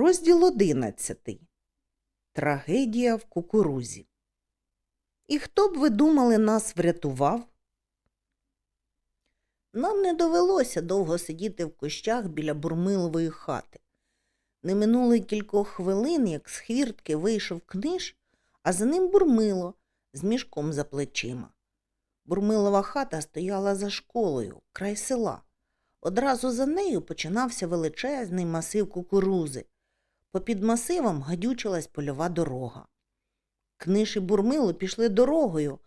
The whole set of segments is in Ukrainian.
Розділ одинадцятий. Трагедія в кукурузі. І хто б ви думали нас врятував? Нам не довелося довго сидіти в кущах біля бурмилової хати. Не минуло кількох хвилин, як з хвіртки вийшов книж, а за ним бурмило з мішком за плечима. Бурмилова хата стояла за школою, край села. Одразу за нею починався величезний масив кукурузи. Попід масивом гадючилась польова дорога. Книж і бурмило пішли дорогою,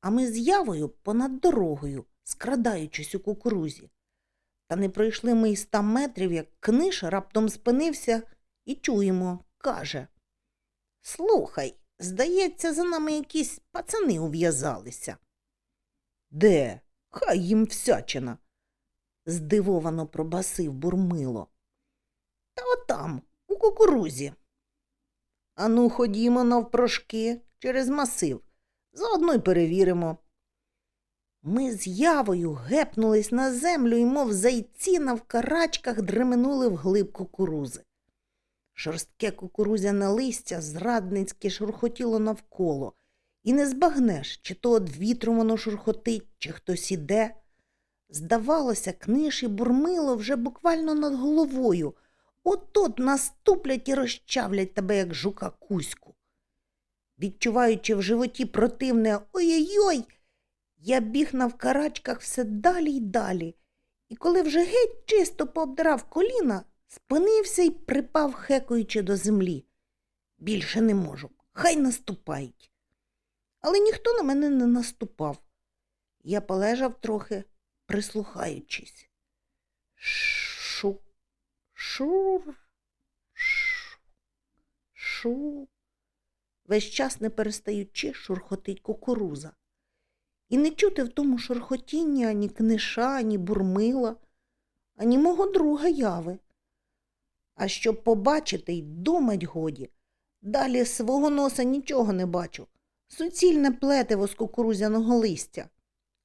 а ми з явою понад дорогою, скрадаючись у кукурузі. Та не пройшли ми й ста метрів, як книж раптом спинився і чуємо, каже Слухай, здається, за нами якісь пацани ув'язалися. Де? Хай їм всячина. здивовано пробасив бурмило. Та отам, кукурузі. Ану, ходімо навпрошки через масив. Заодно й перевіримо. Ми з явою гепнулись на землю і, мов зайці, навкарачках дременули вглиб кукурузи. Шорстке кукурузяне листя зрадницьки шурхотіло навколо, і не збагнеш, чи то од вітру воно шурхотить, чи хтось іде. Здавалося, книж і бурмило вже буквально над головою. От-от наступлять і розчавлять тебе, як жука кузьку. Відчуваючи в животі противне ой-ой-ой, я біг навкарачках все далі й далі, і коли вже геть чисто пообдрав коліна, спинився й припав, хекаючи до землі. Більше не можу, хай наступають. Але ніхто на мене не наступав. Я полежав трохи, прислухаючись. Шу, шур, шу, шу. Весь час не перестаючи шурхотить кукуруза. І не чути в тому шурхотіння ані книша, ані бурмила, ані мого друга яви. А щоб побачити й думать годі, далі свого носа нічого не бачу. Суцільне плетиво з кукурузяного листя.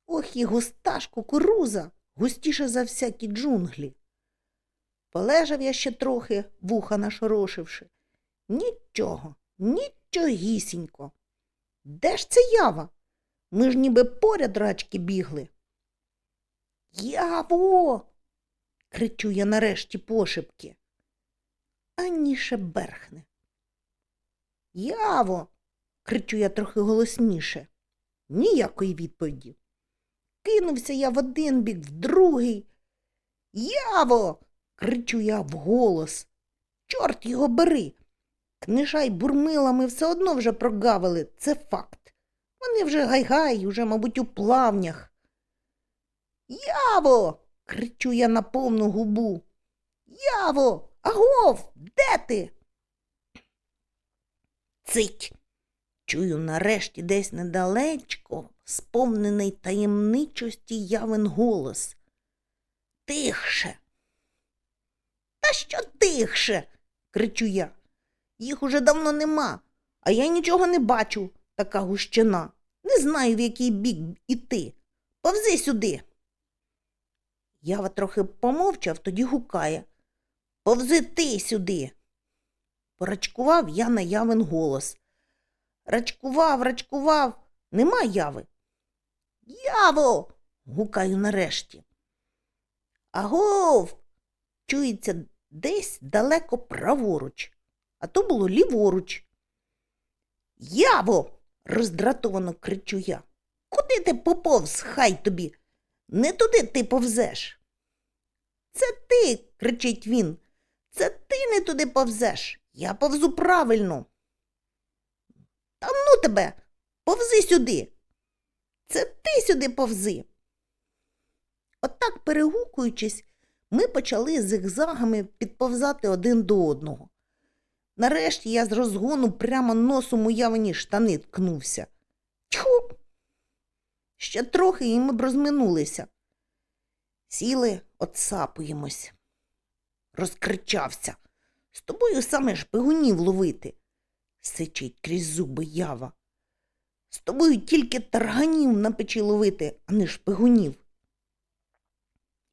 Ох і густа ж кукуруза, густіше за всякі джунглі. Полежав я ще трохи, вуха нашорошивши. Нічого, нічогісінько. Де ж це ява? Ми ж ніби поряд рачки бігли. Яво. кричу я нарешті пошепки. Аніше берхне. Яво. кричу я трохи голосніше. Ніякої відповіді. Кинувся я в один бік, в другий. Яво. Кричу я вголос. Чорт його бери. Книша й бурмила ми все одно вже прогавили, це факт. Вони вже гай-гай, уже, мабуть, у плавнях. Яво. кричу я на повну губу. Яво, агов, де ти? Цить. Чую нарешті десь недалечко, сповнений таємничості явин голос. Тихше. Та що тихше? кричу я. Їх уже давно нема, а я нічого не бачу, така гущина. Не знаю, в який бік іти. Повзи сюди. Ява трохи помовчав, тоді гукає. Повзи ти сюди. Порачкував я на явин голос. Рачкував, рачкував, нема яви. Яво. гукаю нарешті. Агов. Чується десь далеко праворуч, а то було ліворуч. Яво. роздратовано кричу я. Куди ти поповз, хай тобі? Не туди ти повзеш. Це ти, кричить він. Це ти не туди повзеш. Я повзу правильно. Та ну тебе, повзи сюди. Це ти сюди повзи. Отак, перегукуючись, ми почали зигзагами підповзати один до одного. Нарешті я з розгону прямо носом у явині штани ткнувся. Тьху! Ще трохи і ми б розминулися. Сіли, отсапуємось. Розкричався. З тобою саме шпигунів ловити, сичить крізь зуби ява. З тобою тільки тарганів на печі ловити, а не шпигунів.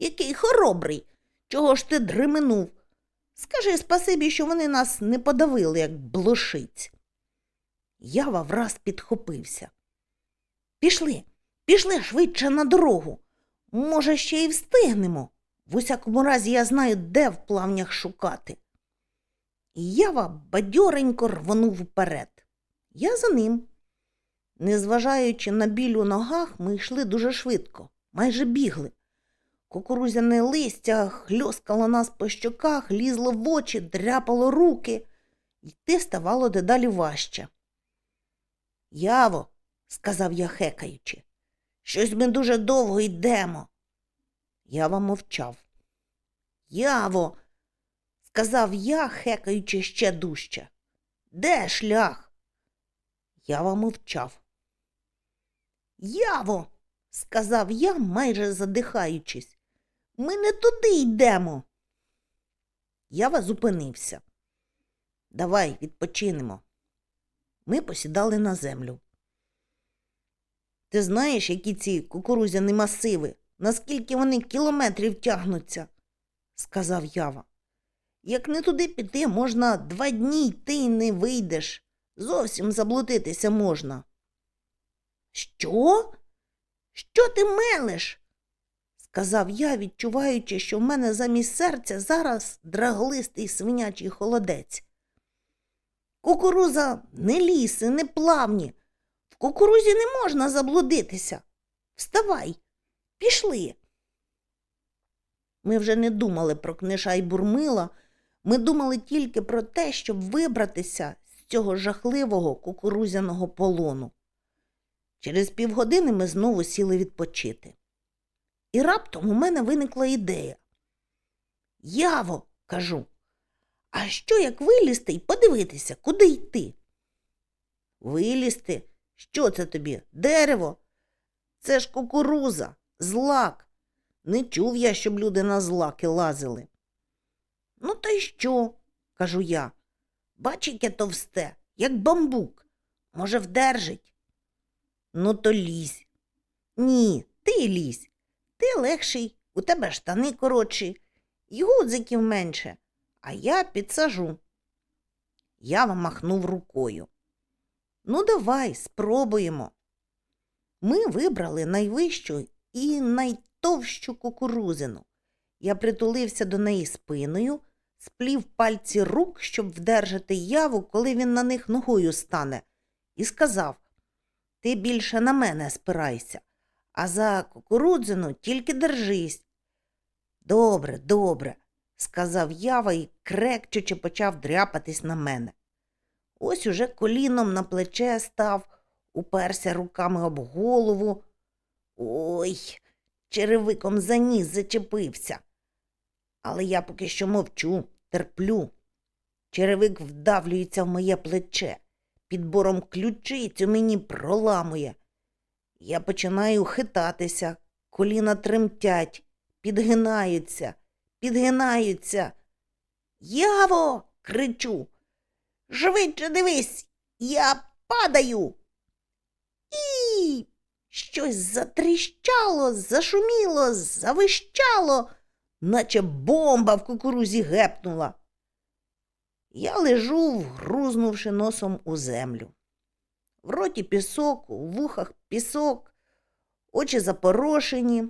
Який хоробрий. Чого ж ти дременув? Скажи спасибі, що вони нас не подавили, як блошиць. Ява враз підхопився. Пішли, пішли швидше на дорогу. Може, ще й встигнемо. В усякому разі, я знаю, де в плавнях шукати. І Ява бадьоренько рвонув вперед. Я за ним. Незважаючи на біль у ногах, ми йшли дуже швидко, майже бігли. Кукурузяне листя хльоскало нас по щоках, лізло в очі, дряпало руки. Йти ставало дедалі важче. Яво, сказав я хекаючи, щось ми дуже довго йдемо. Ява мовчав. Яво, сказав я, хекаючи ще дужче. Де шлях? Ява мовчав. Яво, сказав я, майже задихаючись. Ми не туди йдемо. Ява зупинився. Давай відпочинемо. Ми посідали на землю. Ти знаєш, які ці кукурузяні масиви, наскільки вони кілометрів тягнуться, сказав Ява. Як не туди піти, можна два дні йти і не вийдеш. Зовсім заблудитися можна. Що? Що ти мелеш? Сказав я, відчуваючи, що в мене замість серця зараз драглистий свинячий холодець. Кукуруза не ліси, не плавні. В кукурузі не можна заблудитися. Вставай, пішли. Ми вже не думали про книша й бурмила, ми думали тільки про те, щоб вибратися з цього жахливого кукурузяного полону. Через півгодини ми знову сіли відпочити. І раптом у мене виникла ідея. Яво, кажу, а що як вилізти і подивитися, куди йти? Вилізти? Що це тобі? Дерево? Це ж кукуруза, злак. Не чув я, щоб люди на злаки лазили. Ну, та й що? кажу я. Бач, яке товсте, як бамбук. Може, вдержить? Ну, то лізь. Ні, ти лізь. Ти легший, у тебе штани коротші, і гудзиків менше, а я підсажу. Я махнув рукою. Ну, давай, спробуємо. Ми вибрали найвищу і найтовщу кукурузину. Я притулився до неї спиною, сплів пальці рук, щоб вдержати яву, коли він на них ногою стане, і сказав Ти більше на мене спирайся, а за кукурудзину тільки держись. Добре, добре, сказав ява і крекчучи почав дряпатись на мене. Ось уже коліном на плече став, уперся руками об голову. Ой, черевиком за ніс зачепився. Але я поки що мовчу, терплю. Черевик вдавлюється в моє плече, підбором ключицю мені проламує. Я починаю хитатися, коліна тремтять, підгинаються, підгинаються. Яво. кричу. Швидше дивись, я падаю. І щось затріщало, зашуміло, завищало, наче бомба в кукурузі гепнула. Я лежу, вгрузнувши носом у землю. В роті пісок, у вухах пісок, очі запорошені.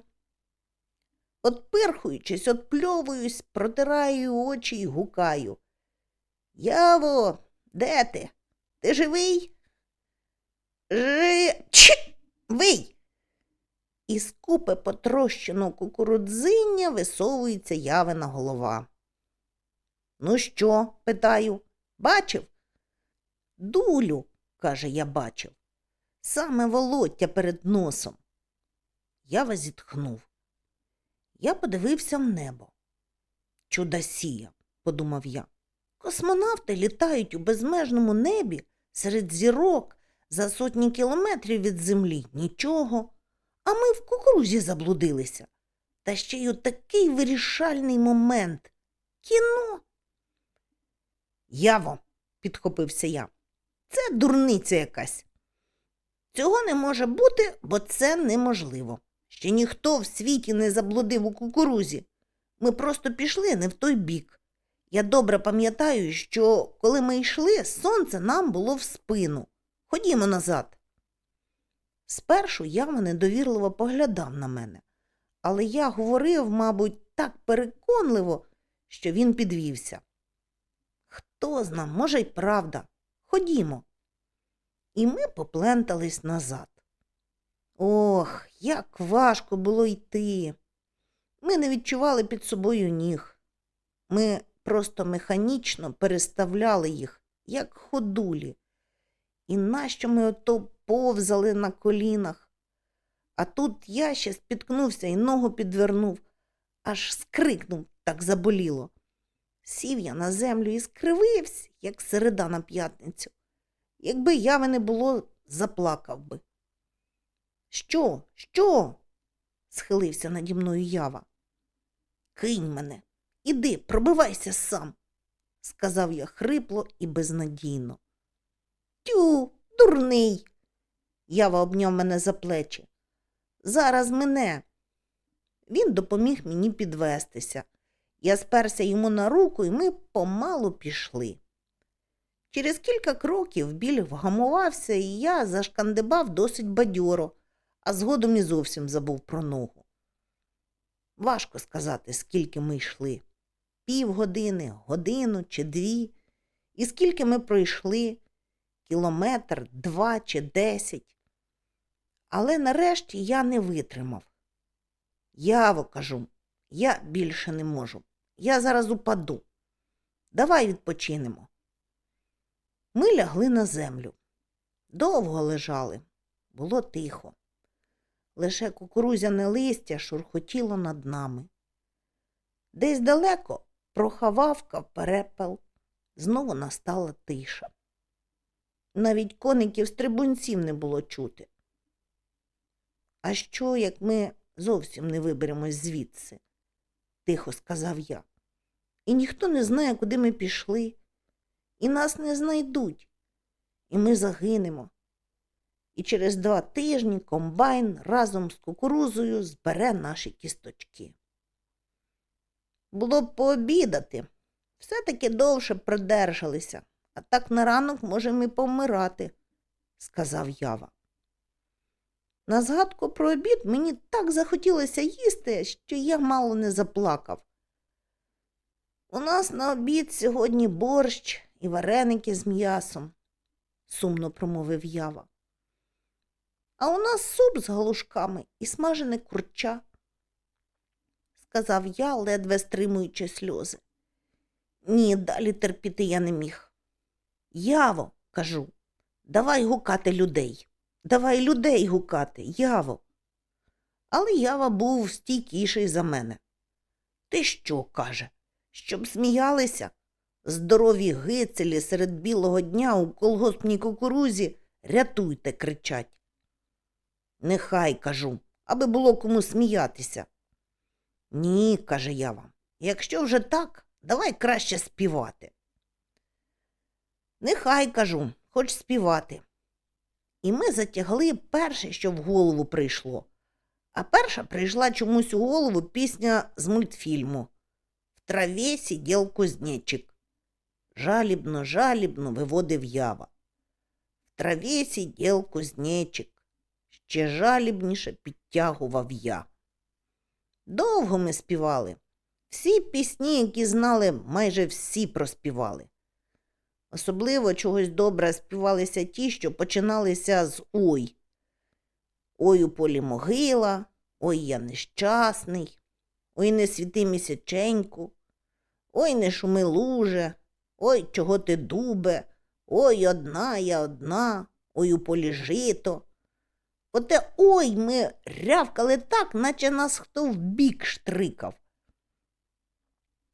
Отпирхуючись, отпльовуюсь, протираю очі й гукаю. Яво, де ти? Ти живий? Живий. Із купи потрощеного кукурудзиння висовується явина голова. Ну що? питаю. Бачив? Дулю, каже, я бачив. Саме волоття перед носом. Ява зітхнув. Я подивився в небо. Чудосія, подумав я. Космонавти літають у безмежному небі серед зірок за сотні кілометрів від землі нічого. А ми в кукурузі заблудилися. Та ще й у такий вирішальний момент. Кіно. Яво, підхопився я. Це дурниця якась. Цього не може бути, бо це неможливо. Ще ніхто в світі не заблудив у кукурузі. Ми просто пішли не в той бік. Я добре пам'ятаю, що коли ми йшли, сонце нам було в спину. Ходімо назад. Спершу Ява недовірливо поглядав на мене, але я говорив, мабуть, так переконливо, що він підвівся. Хто зна, може, й правда. Ходімо. І ми поплентались назад. Ох, як важко було йти. Ми не відчували під собою ніг. Ми просто механічно переставляли їх, як ходулі. І нащо ми ото повзали на колінах? А тут я ще спіткнувся і ногу підвернув, аж скрикнув, так заболіло. Сів я на землю і скривився, як середа на п'ятницю. Якби яви не було, заплакав би. Що? Що? схилився наді мною ява. Кинь мене, іди, пробивайся сам, сказав я хрипло і безнадійно. Тю, дурний. Ява обняв мене за плечі. Зараз мене. Він допоміг мені підвестися. Я сперся йому на руку, і ми помалу пішли. Через кілька кроків біль вгамувався, і я зашкандибав досить бадьоро, а згодом і зовсім забув про ногу. Важко сказати, скільки ми йшли півгодини, годину чи дві, і скільки ми пройшли кілометр, два чи десять. Але нарешті я не витримав. Яво, кажу, я більше не можу. Я зараз упаду. Давай відпочинемо. Ми лягли на землю. Довго лежали, було тихо. Лише кукурузяне листя шурхотіло над нами. Десь далеко прохававкав перепел, знову настала тиша. Навіть коників стрибунців не було чути. А що, як ми зовсім не виберемось звідси? Тихо сказав я. І ніхто не знає, куди ми пішли, і нас не знайдуть, і ми загинемо. І через два тижні комбайн разом з кукурузою збере наші кісточки. Було б пообідати, все-таки довше продержалися, а так на ранок можемо і помирати, сказав Ява. На згадку про обід мені так захотілося їсти, що я мало не заплакав. У нас на обід сьогодні борщ і вареники з м'ясом, сумно промовив Ява. А у нас суп з галушками і смажене курча, сказав я, ледве стримуючи сльози. Ні, далі терпіти я не міг. Яво, кажу, давай гукати людей. Давай людей гукати, яво. Але ява був стійкіший за мене. Ти що, каже, щоб сміялися? Здорові гицелі серед білого дня у колгоспній кукурузі рятуйте, кричать. Нехай кажу, аби було кому сміятися. Ні, каже я вам, якщо вже так, давай краще співати. Нехай кажу, хоч співати. І ми затягли перше, що в голову прийшло. А перша прийшла чомусь у голову пісня з мультфільму В траві сидів кузнечик. Жалібно, жалібно виводив ява. В траві сидів кузнечик. Ще жалібніше підтягував я. Довго ми співали. Всі пісні, які знали, майже всі проспівали. Особливо чогось добре співалися ті, що починалися з ой. Ой у полі могила, ой я нещасний, ой не світи місяченьку, ой не шуми луже, ой чого ти дубе, ой одна я одна, ой у полі жито. Оте ой ми рявкали так, наче нас хто в бік штрикав.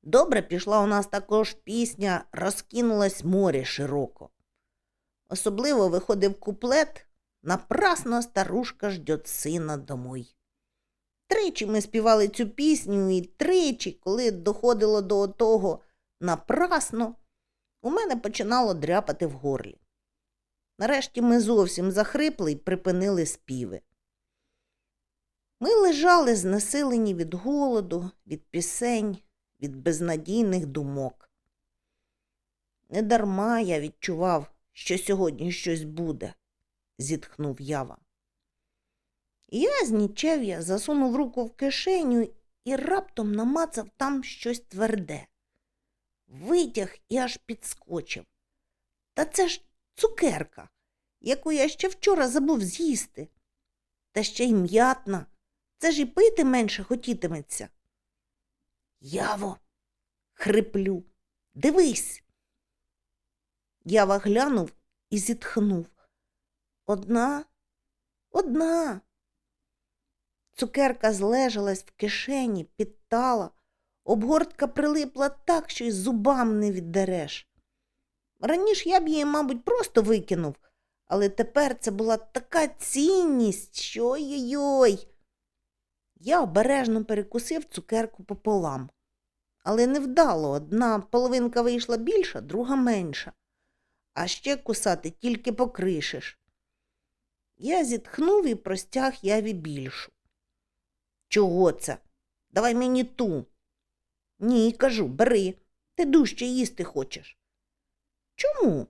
Добре пішла у нас також пісня Розкинулось море широко. Особливо виходив куплет Напрасно старушка ждет сина домой. Тричі ми співали цю пісню, і тричі, коли доходило до того напрасно, у мене починало дряпати в горлі. Нарешті ми зовсім захрипли і припинили співи. Ми лежали знесилені від голоду, від пісень, від безнадійних думок. Недарма я відчував, що сьогодні щось буде, зітхнув ява. Я з нічев'я засунув руку в кишеню і раптом намацав там щось тверде. Витяг і аж підскочив. Та це ж цукерка, яку я ще вчора забув з'їсти. Та ще й м'ятна. Це ж і пити менше хотітиметься. Яво, хриплю, дивись. Ява глянув і зітхнув. Одна, одна. Цукерка злежалась в кишені, підтала, обгортка прилипла так, що й зубам не віддереш. Раніше я б її, мабуть, просто викинув, але тепер це була така цінність, що ой-ой-ой. Я обережно перекусив цукерку пополам. Але невдало одна половинка вийшла більша, друга менша. А ще кусати тільки покришиш. Я зітхнув і простяг яві більшу. Чого це? Давай мені ту. Ні, кажу, бери. Ти дужче їсти хочеш. Чому?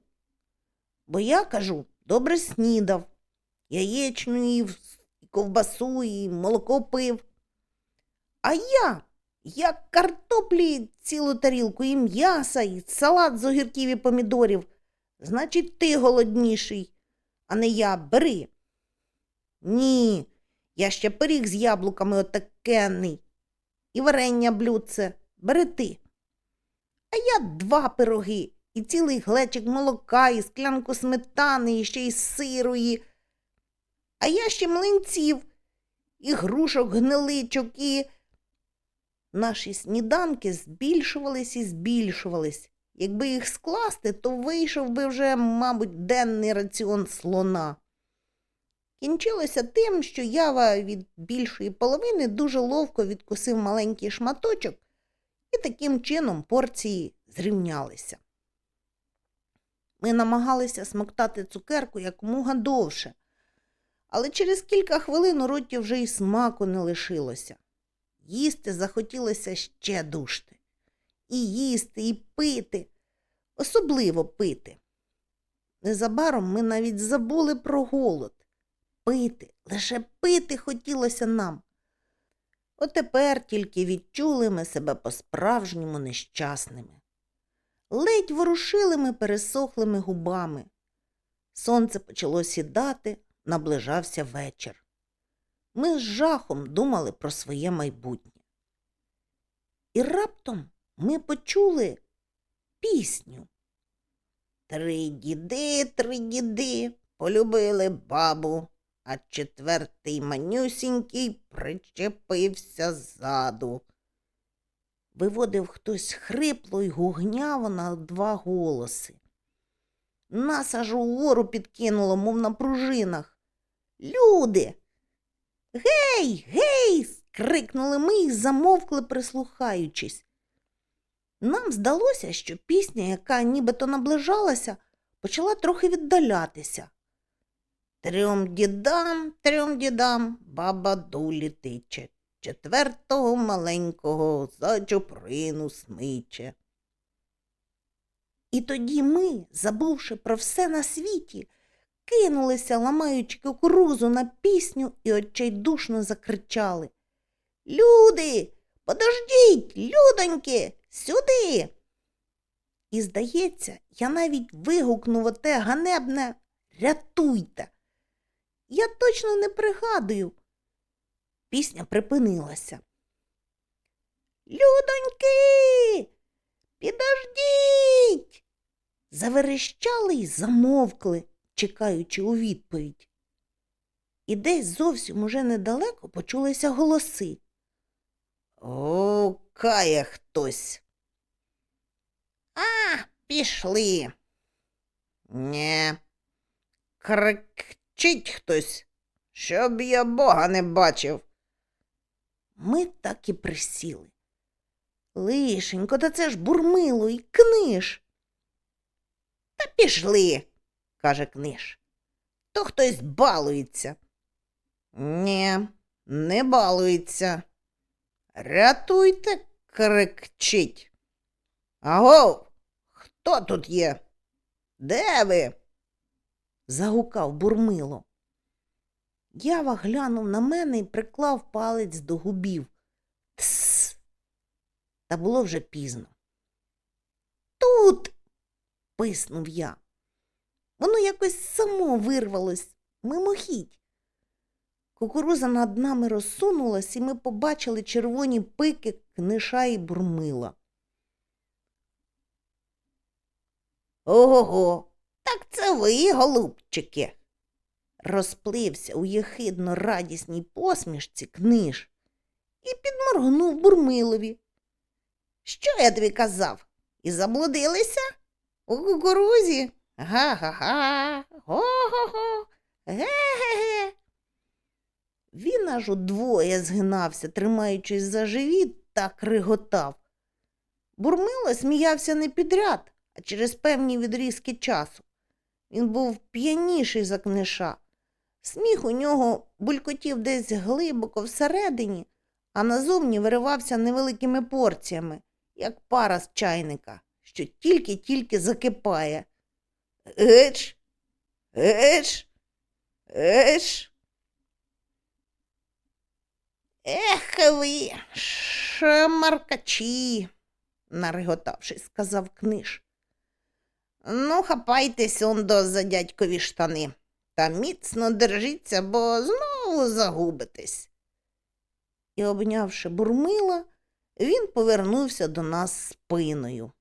Бо я кажу, добре снідав. Яєчню їв, ковбасу, і молоко пив. А я, як картоплі цілу тарілку, і м'яса, і салат з огірків і помідорів. Значить, ти голодніший, а не я бери. Ні, я ще пиріг з яблуками отакенний. І варення блюдце. Бери ти. А я два пироги, і цілий глечик молока, і склянку сметани, і ще й сиру, і... А я ще млинців, і грушок, гниличок, і... Наші сніданки збільшувались і збільшувались. Якби їх скласти, то вийшов би вже, мабуть, денний раціон слона. Кінчилося тим, що ява від більшої половини дуже ловко відкусив маленький шматочок, і таким чином порції зрівнялися. Ми намагалися смоктати цукерку якомога довше, але через кілька хвилин у роті вже й смаку не лишилося. Їсти захотілося ще дужти. І їсти, і пити, особливо пити. Незабаром ми навіть забули про голод. Пити, лише пити хотілося нам. Отепер тільки відчули ми себе по-справжньому нещасними. Ледь ворушили ми пересохлими губами. Сонце почало сідати, наближався вечір. Ми з жахом думали про своє майбутнє. І раптом ми почули пісню. Три діди, три діди полюбили бабу, а четвертий манюсінький причепився ззаду. Виводив хтось хрипло й гугняво на два голоси. Нас аж угору підкинуло, мов на пружинах. Люди. Гей, гей. скрикнули ми і замовкли, прислухаючись. Нам здалося, що пісня, яка нібито наближалася, почала трохи віддалятися. Трьом дідам, трьом дідам баба дулі тиче, четвертого маленького за чуприну смиче. І тоді ми, забувши про все на світі, кинулися, ламаючи кукурузу на пісню і отчайдушно закричали. Люди, подождіть, людоньки, сюди. І, здається, я навіть вигукнув оте ганебне рятуйте. Я точно не пригадую. Пісня припинилася. Людоньки, підождіть. Заверещали й замовкли, чекаючи у відповідь. І десь зовсім уже недалеко почулися голоси. Гукає хтось. А, пішли. Нє, кричить хтось, щоб я бога не бачив. Ми так і присіли. Лишенько, та це ж бурмило і книж. Та пішли, каже книж. То хтось балується. Ні, не балується. Рятуйте, крикчить. Агов, Хто тут є? Де ви? загукав бурмило. Ява глянув на мене і приклав палець до губів. Тсс. Та було вже пізно. Тут. писнув я. Воно якось само вирвалось мимохідь. Кукуруза над нами розсунулась, і ми побачили червоні пики книша і бурмила. Ого, так це ви, голубчики. Розплився у єхидно радісній посмішці книж і підморгнув бурмилові. Що я тобі казав? І заблудилися? У кукурузі? Га-га-га, го-го-го, ге-ге-ге. Він аж удвоє згинався, тримаючись за живіт, так риготав. Бурмило сміявся не підряд, а через певні відрізки часу. Він був п'яніший за книша. Сміх у нього булькотів десь глибоко всередині, а назовні виривався невеликими порціями, як пара з чайника, що тільки-тільки закипає. Еч, еч, еч. Ех ви, шмаркачі, нареготавшись, сказав книж. Ну, хапайтесь он до за дядькові штани та міцно держіться, бо знову загубитесь. І, обнявши бурмила, він повернувся до нас спиною.